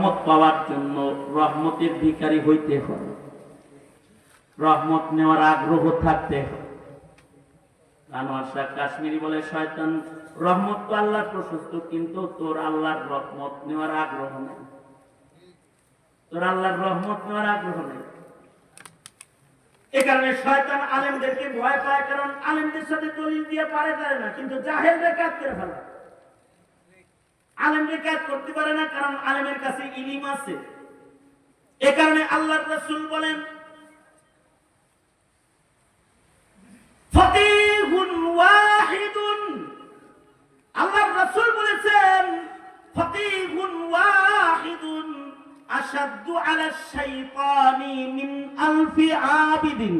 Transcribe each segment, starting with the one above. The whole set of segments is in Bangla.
রহমত পাওয়ার জন্য রহমতের ভিখারি হইতে হয়। রহমত নেওয়ার আগ্রহ থাকতে শাহ কাশ্মীরি বলে, শয়তান, রহমত তো আল্লাহর প্রশস্ত, কিন্তু তোর আল্লাহর রহমত নেওয়ার আগ্রহ নেই। তোর আল্লাহর রহমত নেওয়ার আগ্রহ নেই। আলেমদেরকে ভয় পায়, কারণ আলেমদের সাথে দলিল দিয়ে পারে না, কিন্তু জাহেলরা কাজ করে ফেলে। আলেমকে কাজ করতে পারে না, কারণ আলেমের কাছে ইলিম আছে। এ কারণে আল্লাহ রাসূল বলেন আল্লাহ রাসূল বলেছেন আলফি আবিদিন।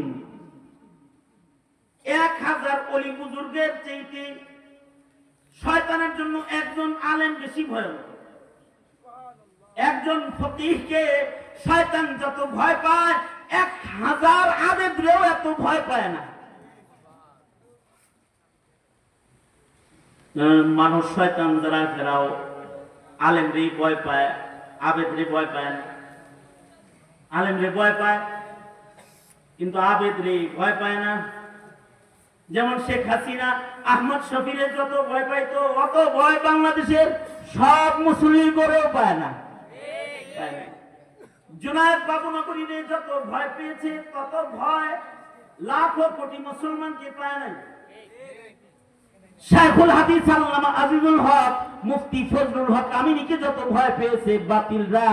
এক হাজার অলি বুজুর্গের চাইতে শয়তানের জন্য একজন আলেম বেশি ভয়ঙ্কর একজন ফকিহকে শয়তান যত ভয় পায়, এক হাজার আবেদরেও এত ভয় পায় না। মানুষ শয়তান যারা, যারাও আলেমরে ভয় পায় আবেদরে ভয় পায় না। আলেম আলেমরে ভয় পায়, কিন্তু আবেদরে ভয় পায় না। যেমন শেখ হাসিনা, আহমদ শফিরে যত ভয় পাইতো, অত ভয় বাংলাদেশের সব মুসলিম করেও পায় না। জুনায়দ বাবু নগরীরে যত ভয় পেয়েছে, তত ভয় লাখো কোটি মুসলমানকে পায় নাই। শেখুল হাদিস আল্লামা আজিজুল হক, মুফতি ফজলুল হক আমিনীকে যত ভয় পেয়েছে, বাতিলরা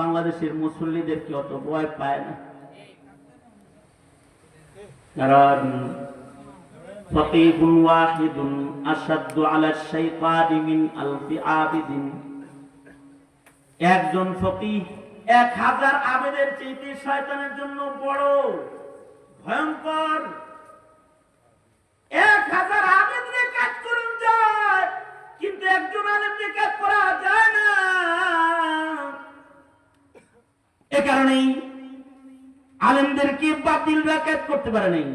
বাংলাদেশের মুসল্লিদেরকে অত ভয় পায় না। একজন এক হাজার আবেদের চাইতে শয়তানের জন্য বড়, ভয়ঙ্কর। এক হাজার আবেদ নিয়ে কাজ করুন যায়, কিন্তু একজন আলেম নিয়ে কাজ করা যায় না। এ কারণেই আলেমদেরকে বাতিল কাজ করতে পারে নাই।